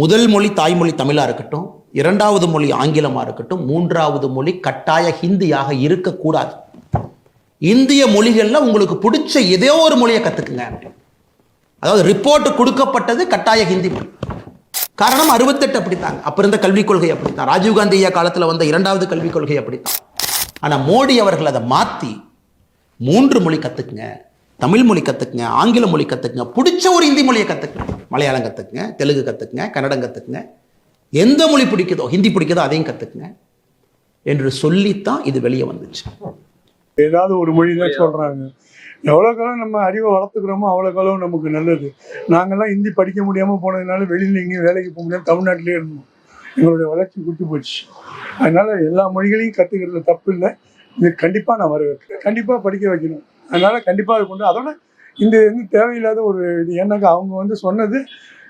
முதல் மொழி தாய்மொழி தமிழாக இருக்கட்டும் இரண்டாவது மொழி ஆங்கிலமாக இருக்கட்டும் மூன்றாவது மொழி கட்டாய ஹிந்தியாக இருக்கக்கூடாது. இந்திய மொழிகளில் உங்களுக்கு பிடிச்ச ஏதோ ஒரு மொழியை கற்றுக்குங்க அதாவது ரிப்போர்ட் கொடுக்கப்பட்டது கட்டாய ஹிந்தி மொழி. காரணம் அறுபத்தெட்டு அப்படித்தாங்க. அப்போ இருந்த கல்விக் கொள்கை அப்படித்தான். ராஜீவ்காந்தி ஐயா காலத்தில் வந்த இரண்டாவது கல்விக் கொள்கை அப்படித்தான். ஆனால் மோடி அவர்கள் அதை மாற்றி மூன்று மொழி கற்றுக்குங்க தமிழ் மொழி கற்றுக்குங்க ஆங்கில மொழி கற்றுக்குங்க பிடிச்ச ஒரு ஹிந்தி மொழியை கற்றுக்குங்க மலையாளம் கற்றுக்குங்க தெலுங்கு கற்றுக்குங்க கன்னடம் கற்றுக்குங்க எந்த மொழி பிடிக்குதோ ஹிந்தி பிடிக்குதோ அதையும் கற்றுக்குங்க என்று சொல்லித்தான் இது வெளியே வந்துச்சு. ஏதாவது ஒரு மொழி தான் சொல்றாங்க. எவ்வளோ காலம் நம்ம அறிவை வளர்த்துக்கிறோமோ அவ்வளோ காலம் நமக்கு நல்லது. நாங்கள்லாம் ஹிந்தி படிக்க முடியாமல் போனதுனால வெளியில் எங்கேயும் வேலைக்கு போக முடியாது தமிழ்நாட்டிலே இருந்தோம். எங்களுடைய வளர்ச்சி குட்டி போச்சு. அதனால எல்லா மொழிகளையும் கற்றுக்கிறது தப்பு இல்லை. இது கண்டிப்பாக நான் வரவேற்கிறேன். கண்டிப்பாக படிக்க வைக்கணும். அதனால கண்டிப்பாக அது கொண்டு அதோட இந்த வந்து தேவையில்லாத ஒரு இது ஏன்னாக்கா அவங்க வந்து சொன்னது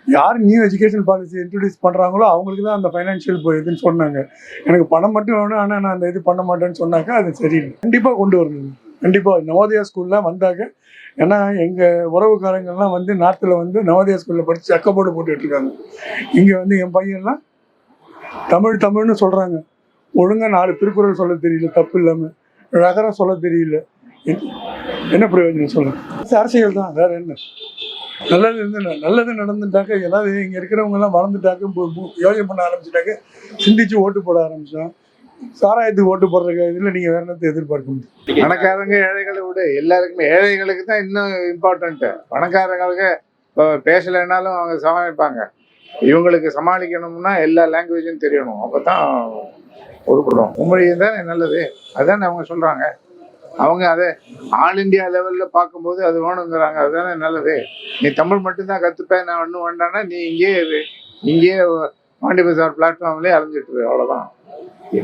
யார் நியூ எஜுகேஷன் பாலிசி இன்ட்ரடியூஸ் பண்ணுறாங்களோ அவங்களுக்கு தான் அந்த ஃபைனான்ஷியல் இதுன்னு சொன்னாங்க. எனக்கு பணம் மட்டும் வேணும் ஆனால் நான் அந்த இது பண்ண மாட்டேன்னு சொன்னாக்கா அது சரியில்லை. கண்டிப்பாக கொண்டு வரணும். கண்டிப்பாக நவோதயா ஸ்கூல்லாம் வந்தாக்க ஏன்னா எங்கள் உறவுக்காரங்கள்லாம் வந்து நார்த்தில் வந்து நவோதயா ஸ்கூலில் படித்து அக்கப்போடு போட்டுட்ருக்காங்க இங்கே வந்து என் பையன்லாம் தமிழ் தமிழ்னு சொல்கிறாங்க ஒழுங்காக நாலு திருக்குறள் சொல்ல தெரியல தப்பு இல்லாமல் ரகரம் சொல்ல தெரியல. என்ன- பிரயோஜனம் சொல்லுங்கள் அரசியல் தான் வேற என்ன? நல்லது இருந்து நல்லது நடந்துட்டாக்க ஏதாவது இங்கே இருக்கிறவங்க எல்லாம் வளர்ந்துட்டாக்க பு- பண்ண ஆரம்பிச்சுட்டாக்க சிந்திச்சு ஓட்டு போட ஆரம்பிச்சோம். சாராயத்துக்கு ஓட்டு போடுறதுக்கு இதில் நீங்கள் வேற என்னத்தை எதிர்பார்க்க முடியும்? பணக்காரங்க ஏழைகளை விட எல்லாருக்குமே ஏழைகளுக்கு தான் இன்னும் இம்பார்ட்டன்ட்டு பணக்காரங்களுக்கு இப்போ பேசலைன்னாலும் அவங்க சமாளிப்பாங்க. இவங்களுக்கு சமாளிக்கணும்னா எல்லா லாங்குவேஜும் தெரியணும். அப்போ தான் உருப்படும் உண்மையும் தான் நல்லது. அதான் அவங்க சொல்கிறாங்க அவங்க அதை ஆல் இந்தியா லெவலில் பார்க்கும்போது அது வேணுங்கிறாங்க. அதுதானே நல்லது. நீ தமிழ் மட்டும்தான் கற்றுப்பேன் நான் ஒன்றும் வேண்டாம்னா நீ இங்கேயே இரு. இங்கேயே பாண்டி பசார் பிளாட்ஃபார்ம்லேயே அலைஞ்சிட்டு அவ்வளோதான்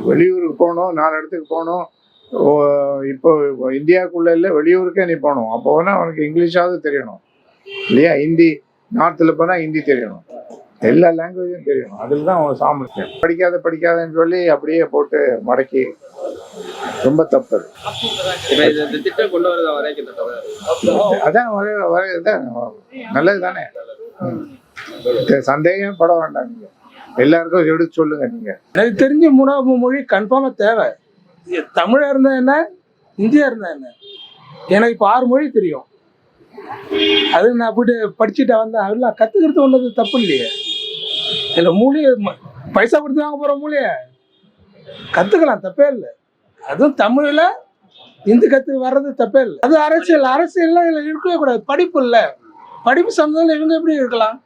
வெளியூருக்கு போகணும் நாலு இடத்துக்கு போகணும். இப்போ இந்தியாவுக்குள்ள இல்லை வெளியூருக்கே நீ போகணும். அப்போ வேணால் உனக்கு இங்கிலீஷாவது தெரியணும். இல்லையா? ஹிந்தி நார்த்தில் போனால் ஹிந்தி தெரியணும். எல்லா லாங்குவேஜும் தெரியணும். அதில் தான் அவன் சாமர்த்தியம். படிக்காத படிக்காதன்னு சொல்லி அப்படியே போட்டு மடக்கி ரொம்ப தப்பு. அதான் வர வர இதான் நல்லது தானே சந்தேகம் பட வேண்டாம் நீங்க. எல்லாருக்கும் எடுத்து சொல்லுங்க நீங்க. எனக்கு தெரிஞ்ச மூணாவது மொழி கன்ஃபார்மாக தேவை. தமிழா இருந்தா என்ன? இந்தியா இருந்தா என்ன? எனக்கு இப்போ ஆறு மொழி தெரியும். அது நான் போயிட்டு படிச்சுட்டு வந்தேன் அதெல்லாம் கற்றுக்கிறது ஒன்றது தப்பு இல்லையே. இதில் மூலி ம- பைசா கொடுத்து வாங்க போகிற மூலிய கற்றுக்கலாம் தப்பே இல்லை. அதுவும் தமிழில் இந்து கத்து வர்றது தப்பே இல்லை. அது அரசியல். அரசியல்லாம் இதில் இருக்கவே கூடாது. படிப்பு இல்லை. படிப்பு சம்மந்தம் இவங்க எப்படி இருக்கலாம்?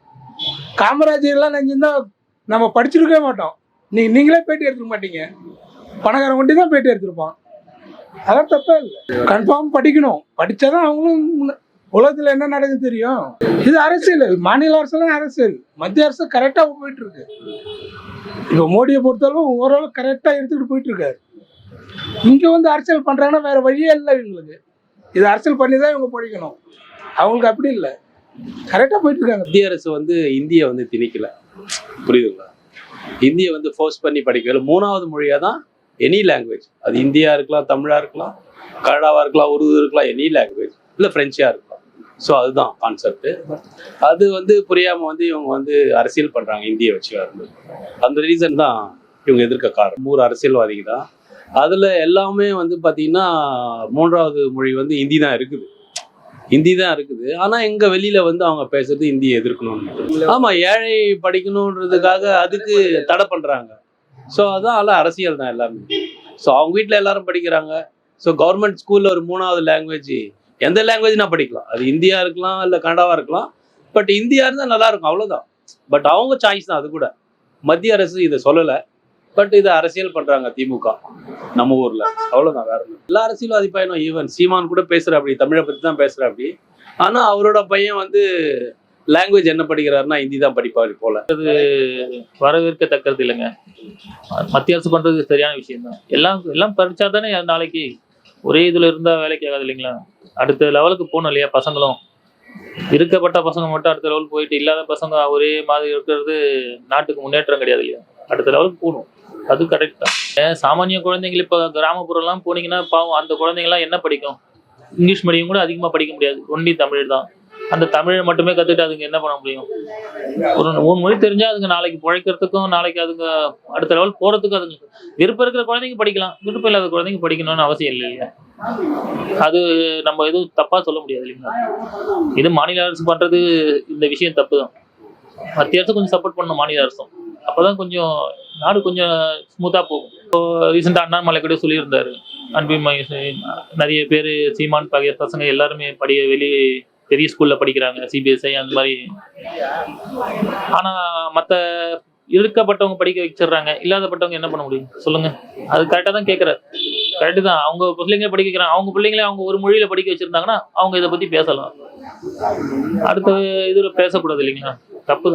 காமராஜர் எல்லாம் நம்ம படிச்சிருக்கவே மாட்டோம். நீங்கள் நீங்களே பேட்டி எடுத்துக்க மாட்டீங்க. பணக்காரன் கொண்டு தான் பேட்டி எடுத்திருப்பான். அதான் தப்பே இல்லை. கன்ஃபார்ம் படிக்கணும். படிச்சாதான் அவங்களும் உலகத்தில் என்ன நடக்குது தெரியும். இது அரசியல். மாநில அரசுலாம் அரசியல். மத்திய அரசு கரெக்டாக போயிட்டு இருக்கு. இப்போ மோடியை பொறுத்தளவு ஓரளவு கரெக்டாக எடுத்துக்கிட்டு போயிட்டு இருக்காரு. இங்க வந்து அரசியல் பண்றாங்கன்னா வேற வழியே இல்லை இவங்களுக்கு. இது அரசியல் பண்ணி தான் இவங்க படிக்கணும். அவங்களுக்கு அப்படி இல்லை. கரெக்டா போயிட்டு இருக்காங்க. மத்திய அரசு வந்து இந்திய வந்து திணிக்கல. புரியுதுங்களா? இந்தியை வந்து ஃபோர்ஸ் பண்ணி படிக்கல. மூணாவது மொழியாக தான் எனி லாங்குவேஜ் அது இந்தியா இருக்கலாம் தமிழா இருக்கலாம் கனடாவாக இருக்கலாம் உருது இருக்கலாம் எனி லாங்குவேஜ் இல்லை ஃப்ரெஞ்சியா இருக்கலாம். ஸோ அதுதான் கான்செப்ட் அது வந்து புரியாம வந்து இவங்க வந்து அரசியல் பண்றாங்க இந்தியை வச்சு அந்த ரீசன் தான் இவங்க எதிர்க்க காரணம். மூணு அரசியல்வாதிங்க தான் அதில் எல்லாமே வந்து பார்த்தீங்கன்னா மூன்றாவது மொழி வந்து ஹிந்தி தான் இருக்குது. ஹிந்தி தான் இருக்குது. ஆனா எங்க வெளியில வந்து அவங்க பேசுறது ஹிந்தியை எதிர்க்கணும். ஆமா ஏழை படிக்கணுன்றதுக்காக அதுக்கு தடை பண்றாங்க. ஸோ அதான் எல்லாம் அரசியல் தான் எல்லாமே. ஸோ அவங்க வீட்டில் எல்லாரும் படிக்கிறாங்க. ஸோ கவர்மெண்ட் ஸ்கூலில் ஒரு மூணாவது லாங்குவேஜ் எந்த லாங்குவேஜ்னா படிக்கலாம். அது இந்தியா இருக்கலாம் இல்லை கனடாவாக இருக்கலாம். பட் இந்தியா இருந்தால் நல்லா இருக்கும் அவ்வளோதான் பட் அவங்க சாய்ஸ் தான் அது கூட. மத்திய அரசு இதை சொல்லலை. பட் இதை அரசியல் பண்றாங்க திமுக. நம்ம ஊர்ல. அவ்வளவுதான் வேற எல்லா அரசியல்வாதி பையனும் ஈவன் சீமான் கூட பேசுற அப்படி தமிழை பத்தி தான் பேசுற அப்படி. ஆனா அவரோட பையன் வந்து லாங்குவேஜ் என்ன படிக்கிறாருன்னா ஹிந்தி தான் படிப்பாரு போல. வரவேற்கத்தக்கது இல்லைங்க. மத்திய அரசு பண்றது சரியான விஷயம் தான் எல்லாம் எல்லாம் படிச்சா தானே நாளைக்கு ஒரே இதுல இருந்தா வேலைக்கு ஆகாது இல்லைங்களா? அடுத்த லெவலுக்கு போகணும் இல்லையா பசங்களும்? இருக்கப்பட்ட பசங்க மட்டும் அடுத்த லெவல் போயிட்டு இல்லாத பசங்க ஒரே மாதிரி இருக்கிறது நாட்டுக்கு முன்னேற்றம் கிடையாது இல்லையா? அடுத்த லெவலுக்கு போகணும். அது கரெக்ட் தான். ஏன் சாமானிய குழந்தைங்க இப்போ கிராமப்புறம்லாம் போனீங்கன்னா பாவம் அந்த குழந்தைங்கலாம் என்ன படிக்கும்? இங்கிலீஷ் மீடியம் கூட அதிகமாக படிக்க முடியாது. ஒன்லி தமிழ் தான். அந்த தமிழை மட்டுமே கத்துட்டு அதுங்க என்ன பண்ண முடியும்? ஒரு மூணு மொழி தெரிஞ்சா அதுங்க நாளைக்கு பிழைக்கிறதுக்கும் நாளைக்கு அதுங்க அடுத்த லெவல் போறதுக்கும் அதுங்க விருப்பம் இருக்கிற குழந்தைங்க படிக்கலாம். விருப்பம் இல்லாத குழந்தைங்க படிக்கணும்னு அவசியம் இல்லை இல்லையா? அது நம்ம எதுவும் தப்பா சொல்ல முடியாது இல்லைங்களா? இது மாநில அரசு பண்றது இந்த விஷயம் தப்பு தான். மத்திய அரசு கொஞ்சம் சப்போர்ட் பண்ணணும் மாநில அரசும். அப்போதான் கொஞ்சம் நாடு கொஞ்சம் ஸ்மூத்தாக போகும். இப்போ ரீசெண்டாக அண்ணாமலை கூட சொல்லியிருந்தாரு. அன்பின்மை நிறைய பேர் சீமான் பகைய பசங்க எல்லாருமே படிய வெளியே பெரிய ஸ்கூலில் படிக்கிறாங்க சிபிஎஸ்ஐ அந்த மாதிரி. ஆனால் மற்ற இருக்கப்பட்டவங்க படிக்க வச்சிடுறாங்க இல்லாதப்பட்டவங்க என்ன பண்ண முடியும்? சொல்லுங்க. அது கரெக்டாக தான் கேட்குறாரு கரெக்டு தான். அவங்க பிள்ளைங்க படிக்க வைக்கிறாங்க. அவங்க பிள்ளைங்களே அவங்க ஒரு மொழியில் படிக்க வச்சுருந்தாங்கன்னா அவங்க இதை பற்றி பேசலாம். அடுத்த இதில் பேசக்கூடாது இல்லைங்களா? தப்பு